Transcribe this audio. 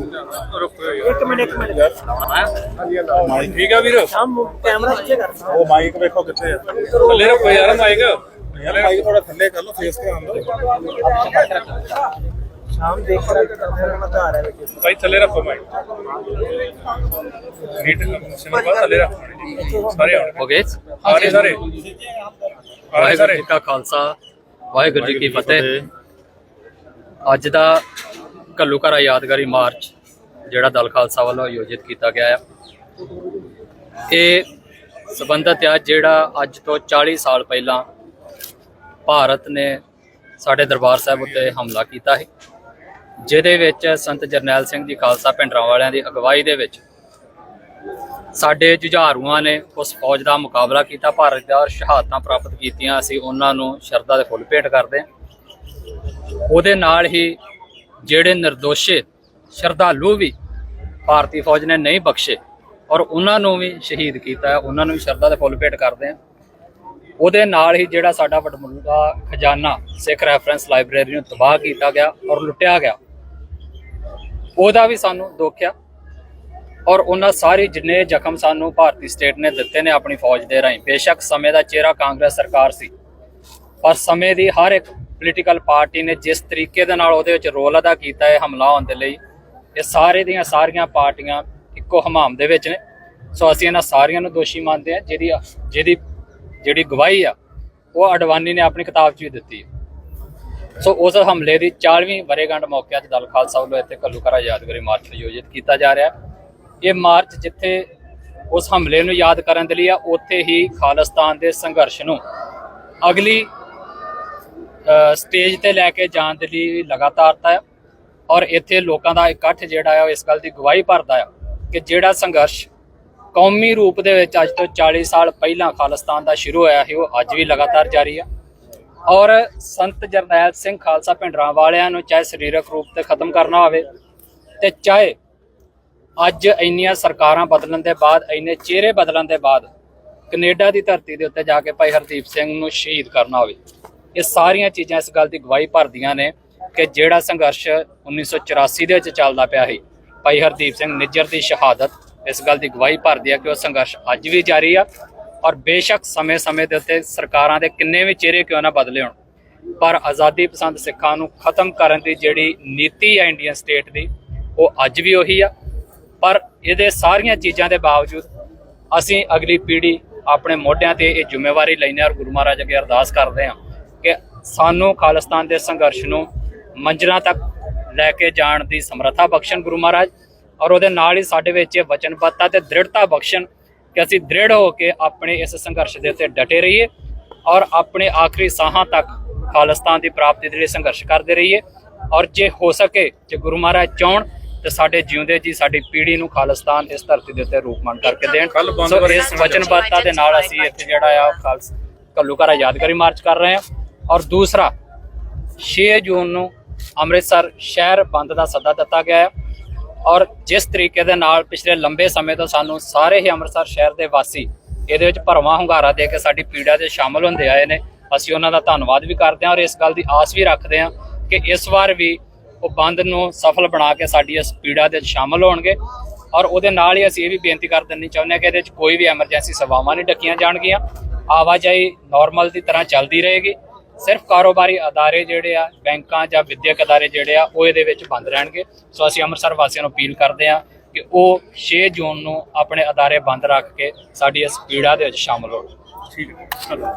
ਇੱਕ ਮਿੰਟ ਇੱਕ minute. Mic ਠੀਕ ਆ ਵੀਰ? ਹਮ ਕੈਮਰਾ ਪਿੱਛੇ ਕਰਨਾ ਉਹ ਮਾਈਕ ਵੇਖੋ ਕਿੱਥੇ ਆ। ਥੱਲੇ ਰੱਖੋ ਯਾਰ ਮਾਈਕ ਯਾਰ ਮਾਈਕ ਥੋੜਾ ਥੱਲੇ ਕਰ ਲਓ ਫੇਸ ਤੇ ਆਉਂਦਾ ਸ਼ਾਮ ਦੇਖ ਰਿਹਾ ਕਿ ਮਜ਼ਾ ਆ ਰਿਹਾ ਹੈ ਭਾਈ ਥੱਲੇ ਰੱਖੋ ਮਾਈਕ ਨੀਟ ਸਿਮਰ ਪਾ ਥੱਲੇ ਰੱਖੋ ਸਾਰੇ ਆਉਣ। ਹੋ ਗਏ ਸਾਰੇ ਸਾਰੇ। ਸਾਰੇ ਵਾਹਿਗੁਰੂ ਸਾਰੇ। ਜੀ ਕਾ ਖਾਲਸਾ ਵਾਹਿਗੁਰੂ ਜੀ ਕੀ ਫਤਿਹ। ਅੱਜ ਦਾ ਘੱਲੂਘਾਰਾ ਯਾਦਗਾਰੀ ਮਾਰਚ, ਜਿਹੜਾ ਦਲ ਖਾਲਸਾ ਵੱਲੋਂ ਆਯੋਜਿਤ ਕੀਤਾ ਗਿਆ ਹੈ ਇਹ ਸਬੰਧਤ ਆ ਜਿਹੜਾ ਅੱਜ ਤੋਂ 40 ਸਾਲ ਪਹਿਲਾਂ ਭਾਰਤ ਨੇ ਸਾਡੇ ਦਰਬਾਰ ਸਾਹਿਬ ਉੱਤੇ ਹਮਲਾ ਕੀਤਾ ਹੈ ਜਿਹਦੇ ਵਿੱਚ ਸੰਤ ਜਰਨੈਲ ਸਿੰਘ ਜੀ ਖਾਲਸਾ ਪਿੰਡਰਾਂ ਵਾਲਿਆਂ ਦੀ ਅਗਵਾਈ ਦੇ ਵਿੱਚ ਸਾਡੇ ਜੁਝਾਰੂਆਂ ਨੇ ਉਸ ਫੌਜ ਦਾ ਮੁਕਾਬਲਾ ਕੀਤਾ, ਭਾਰਤ ਦਾ ਸ਼ਹਾਦਤਾਂ ਪ੍ਰਾਪਤ ਕੀਤੀਆਂ, ਅਸੀਂ ਉਹਨਾਂ ਨੂੰ ਸ਼ਰਧਾ ਦੇ ਫੁੱਲ ਭੇਟ ਕਰਦੇ ਹਾਂ। ਉਹਦੇ ਨਾਲ ਹੀ ਜਿਹੜੇ ਨਿਰਦੋਸ਼ੇ ਸ਼ਰਧਾਲੂ ਵੀ ਭਾਰਤੀ ਫੌਜ ਨੇ ਨਹੀਂ ਬਖਸ਼ੇ ਔਰ ਉਹਨਾਂ ਨੂੰ ਵੀ ਸ਼ਹੀਦ ਕੀਤਾ ਹੈ, ਉਹਨਾਂ ਨੂੰ ਵੀ ਸ਼ਰਧਾ ਦੇ ਫੁੱਲ ਭੇਟ ਕਰਦੇ ਹਾਂ। ਉਹਦੇ ਨਾਲ ਹੀ ਜਿਹੜਾ ਸਾਡਾ ਵਡਮੁੱਲਾ ਖਜ਼ਾਨਾ ਸਿੱਖ ਰੈਫਰੈਂਸ ਲਾਇਬ੍ਰੇਰੀ ਨੂੰ ਤਬਾਹ ਕੀਤਾ ਗਿਆ ਔਰ ਲੁੱਟਿਆ ਗਿਆ ਉਹਦਾ ਵੀ ਸਾਨੂੰ ਦੁੱਖ ਆ ਔਰ ਉਹਨਾਂ ਸਾਰੇ ਜਿੰਨੇ ਜ਼ਖਮ ਸਾਨੂੰ ਭਾਰਤੀ ਸਟੇਟ ਨੇ ਦਿੱਤੇ ਨੇ ਆਪਣੀ ਫੌਜ ਦੇ ਰਾਹੀਂ ਬੇਸ਼ੱਕ ਸਮੇਂ ਦਾ ਚਿਹਰਾ ਕਾਂਗਰਸ ਸਰਕਾਰ ਸੀ ਪਰ ਸਮੇਂ ਦੀ ਹਰ ਇੱਕ ਪੋਲੀਟੀਕਲ ਪਾਰਟੀ ਨੇ ਜਿਸ ਤਰੀਕੇ ਦੇ ਨਾਲ ਉਹਦੇ ਵਿੱਚ ਰੋਲ ਅਦਾ ਕੀਤਾ ਹੈ ਹਮਲਾ ਹੋਣ ਦੇ ਲਈ, ਇਹ ਸਾਰੇ ਦੀਆਂ ਸਾਰੀਆਂ ਪਾਰਟੀਆਂ ਇੱਕੋ ਹਮਾਮ ਦੇ ਵਿੱਚ ਨੇ। ਸੋ ਅਸੀਂ ਇਹਨਾਂ ਸਾਰੀਆਂ ਨੂੰ ਦੋਸ਼ੀ ਮੰਨਦੇ ਹਾਂ ਜਿਹਦੀ ਜਿਹਦੀ, ਜਿਹੜੀ ਗਵਾਹੀ ਆ, ਉਹ ਅਡਵਾਨੀ ਨੇ ਆਪਣੀ ਕਿਤਾਬ 'ਚ ਵੀ ਦਿੱਤੀ ਸੋ ਉਸ ਹਮਲੇ ਦੀ 40ਵੀਂ ਵਰੇਗੰਢ ਮੌਕੇ ਅੱਜ ਦਲ ਖਾਲਸਾ ਵੱਲੋਂ ਇੱਥੇ ਘੱਲੂਘਾਰਾ ਯਾਦਗਾਰੀ ਮਾਰਚ ਆਯੋਜਿਤ ਕੀਤਾ ਜਾ ਰਿਹਾ ਇਹ ਮਾਰਚ ਜਿੱਥੇ ਉਸ ਹਮਲੇ ਨੂੰ ਯਾਦ ਕਰਨ ਦੇ ਲਈ ਆ, ਉੱਥੇ ਹੀ ਖਾਲਿਸਤਾਨ ਦੇ ਸੰਘਰਸ਼ ਨੂੰ ਅਗਲੀ ਸਟੇਜ ਤੇ ਲੈ ਕੇ ਜਾਣ ਦੇ ਲਈ ਲਗਾਤਾਰਤਾ ਹੈ ਔਰ ਇੱਥੇ ਲੋਕਾਂ ਦਾ ਇਕੱਠ ਜਿਹੜਾ ਆ, ਉਹ ਇਸ ਗੱਲ ਦੀ ਗਵਾਹੀ ਭਰਦਾ ਆ ਕਿ ਜਿਹੜਾ ਸੰਘਰਸ਼ ਕੌਮੀ ਰੂਪ ਦੇ ਵਿੱਚ ਅੱਜ ਤੋਂ 40 ਸਾਲ ਪਹਿਲਾਂ ਖਾਲਿਸਤਾਨ ਦਾ ਸ਼ੁਰੂ ਹੋਇਆ ਸੀ, ਉਹ ਅੱਜ ਵੀ ਲਗਾਤਾਰ ਜਾਰੀ ਆ। ਔਰ ਸੰਤ ਜਰਨੈਲ ਸਿੰਘ ਖਾਲਸਾ ਭਿੰਡਰਾਂ ਵਾਲਿਆਂ ਨੂੰ ਚਾਹੇ ਸਰੀਰਕ ਰੂਪ ਤੇ ਖਤਮ ਕਰਨਾ ਹੋਵੇ ਤੇ ਚਾਹੇ ਅੱਜ ਇੰਨੀਆਂ ਸਰਕਾਰਾਂ ਬਦਲਣ ਦੇ ਬਾਅਦ, ਇੰਨੇ ਚਿਹਰੇ ਬਦਲਣ ਦੇ ਬਾਅਦ ਕੈਨੇਡਾ ਦੀ ਧਰਤੀ ਦੇ ਉੱਤੇ ਜਾ ਕੇ ਭਾਈ ਹਰਦੀਪ ਸਿੰਘ ਨੂੰ ਸ਼ਹੀਦ ਕਰਨਾ ਹੋਵੇ। ਇਹ ਸਾਰੀਆਂ ਚੀਜ਼ਾਂ ਇਸ ਗੱਲ ਦੀ ਗਵਾਹੀ ਭਰਦੀਆਂ ਨੇ ਕਿ ਜਿਹੜਾ ਸੰਘਰਸ਼ 1984 ਦੇ ਵਿੱਚ ਚੱਲਦਾ ਪਿਆ ਸੀ, ਭਾਈ ਹਰਦੀਪ ਸਿੰਘ ਨਿੱਜਰ ਦੀ ਸ਼ਹਾਦਤ ਇਸ ਗੱਲ ਦੀ ਗਵਾਹੀ ਭਰਦੀ ਹੈ ਕਿ ਉਹ ਸੰਘਰਸ਼ ਅੱਜ ਵੀ ਜਾਰੀ ਆ ਔਰ ਬੇਸ਼ੱਕ ਸਮੇਂ-ਸਮੇਂ ਦੇ ਉੱਤੇ ਸਰਕਾਰਾਂ ਦੇ ਕਿੰਨੇ ਵੀ ਚਿਹਰੇ ਕਿਉਂ ਨਾ ਬਦਲੇ ਹੋਣ। ਪਰ ਆਜ਼ਾਦੀ ਪਸੰਦ ਸਿੱਖਾਂ ਨੂੰ ਖਤਮ ਕਰਨ ਦੀ ਜਿਹੜੀ ਨੀਤੀ ਹੈ ਇੰਡੀਅਨ ਸਟੇਟ ਦੀ, ਉਹ ਅੱਜ ਵੀ ਉਹੀ ਆ। ਪਰ ਇਹਦੇ ਸਾਰੀਆਂ ਚੀਜ਼ਾਂ ਦੇ ਬਾਵਜੂਦ ਅਸੀਂ ਅਗਲੀ ਪੀੜ੍ਹੀ ਆਪਣੇ ਮੋਢਿਆਂ ਤੇ ਇਹ ਜ਼ਿੰਮੇਵਾਰੀ ਲੈਣੇ ਔਰ ਗੁਰੂ ਮਹਾਰਾਜ ਅੱਗੇ ਅਰਦਾਸ ਕਰਦੇ ਹਾਂ। ਸਾਨੂੰ ਖਾਲਿਸਤਾਨ ਦੇ ਸੰਘਰਸ਼ ਨੂੰ ਮੰਜ਼ਿਲਾਂ ਤੱਕ ਲੈ ਕੇ ਜਾਣ ਦੀ ਸਮਰੱਥਾ ਬਖਸ਼ਣ ਗੁਰੂ ਮਹਾਰਾਜ ਔਰ ਉਹਦੇ ਨਾਲ ਹੀ ਸਾਡੇ ਵਿੱਚ ਇਹ ਵਚਨਬੱਧਤਾ ਤੇ ਦ੍ਰਿੜਤਾ ਬਖਸ਼ਣ ਕਿ ਅਸੀਂ ਦ੍ਰਿੜ ਹੋ ਕੇ ਆਪਣੇ ਇਸ ਸੰਘਰਸ਼ ਦੇ ਉੱਤੇ ਡਟੇ ਰਹੀਏ ਔਰ ਆਪਣੇ ਆਖਰੀ ਸਾਹਾਂ ਤੱਕ ਖਾਲਿਸਤਾਨ ਦੀ ਪ੍ਰਾਪਤੀ ਦੇ ਲਈ ਸੰਘਰਸ਼ ਕਰਦੇ ਰਹੀਏ ਔਰ ਜੇ ਹੋ ਸਕੇ ਜੇ ਗੁਰੂ ਮਹਾਰਾਜ ਚਾਹਣ ਤੇ ਸਾਡੇ ਜਿਉਂਦੇ ਜੀ ਸਾਡੀ ਪੀੜ੍ਹੀ ਨੂੰ ਖਾਲਿਸਤਾਨ ਇਸ ਧਰਤੀ ਦੇ ਉੱਤੇ ਰੂਪਮਾਨ ਕਰਕੇ ਦੇਣ। ਸੋ ਇਸ ਵਚਨਬੱਧਤਾ ਦੇ ਨਾਲ ਅਸੀਂ ਇੱਥੇ ਜਿਹੜਾ ਆ ਖਾਲਸ ਘੱਲੂਘਾਰਾ ਯਾਦਗਾਰੀ ਮਾਰਚ ਕਰ ਰਹੇ ਹਾਂ। ਔਰ ਦੂਸਰਾ 6 ਜੂਨ ਨੂੰ ਅੰਮ੍ਰਿਤਸਰ ਸ਼ਹਿਰ ਬੰਦ ਦਾ ਸੱਦਾ ਦਿੱਤਾ ਗਿਆ ਹੈ ਔਰ ਜਿਸ ਤਰੀਕੇ ਦੇ ਨਾਲ ਪਿਛਲੇ ਲੰਬੇ ਸਮੇਂ ਤੋਂ ਸਾਨੂੰ ਸਾਰੇ ਹੀ ਅੰਮ੍ਰਿਤਸਰ ਸ਼ਹਿਰ ਦੇ ਵਾਸੀ ਇਹਦੇ ਵਿੱਚ ਭਰਵਾਂ ਹੁੰਗਾਰਾ ਦੇ ਕੇ ਸਾਡੀ ਪੀੜਾ 'ਚ ਸ਼ਾਮਲ ਹੁੰਦੇ ਆਏ ਨੇ, ਅਸੀਂ ਉਹਨਾਂ ਦਾ ਧੰਨਵਾਦ ਵੀ ਕਰਦੇ ਹਾਂ ਔਰ ਇਸ ਗੱਲ ਦੀ ਆਸ ਵੀ ਰੱਖਦੇ ਹਾਂ ਕਿ ਇਸ ਵਾਰ ਵੀ ਉਹ ਬੰਦ ਨੂੰ ਸਫਲ ਬਣਾ ਕੇ ਸਾਡੀ ਇਸ ਪੀੜਾ ਦੇ ਵਿੱਚ ਸ਼ਾਮਲ ਹੋਣਗੇ ਔਰ ਉਹਦੇ ਨਾਲ ਹੀ ਅਸੀਂ ਇਹ ਵੀ ਬੇਨਤੀ ਕਰ ਦੇਣੀ ਚਾਹੁੰਦੇ ਹਾਂ ਕਿ ਇਹਦੇ ਵਿੱਚ ਕੋਈ ਵੀ ਐਮਰਜੈਂਸੀ ਸੇਵਾਵਾਂ ਨਹੀਂ ਡੱਕੀਆਂ ਜਾਣਗੀਆਂ, ਆਵਾਜਾਈ ਨਾਰਮਲ ਦੀ ਤਰ੍ਹਾਂ ਚੱਲਦੀ ਰਹੇਗੀ ਸਿਰਫ ਕਾਰੋਬਾਰੀ ਅਦਾਰੇ ਜਿਹੜੇ ਆ, ਬੈਂਕਾਂ ਜਾਂ ਵਿਦਿਅਕ ਅਦਾਰੇ ਜਿਹੜੇ ਆ, ਉਹ ਇਹਦੇ ਵਿੱਚ ਬੰਦ ਰਹਿਣਗੇ। ਸੋ ਅਸੀਂ ਅੰਮ੍ਰਿਤਸਰ ਵਾਸੀਆਂ ਨੂੰ ਅਪੀਲ ਕਰਦੇ ਆ ਕਿ ਉਹ 6 ਜੂਨ ਨੂੰ ਆਪਣੇ ਅਦਾਰੇ ਬੰਦ ਰੱਖ ਕੇ ਸਾਡੀ ਇਸ ਪੀੜਾ ਦੇ ਵਿੱਚ ਸ਼ਾਮਲ ਹੋਣ। ਠੀਕ ਹੈ।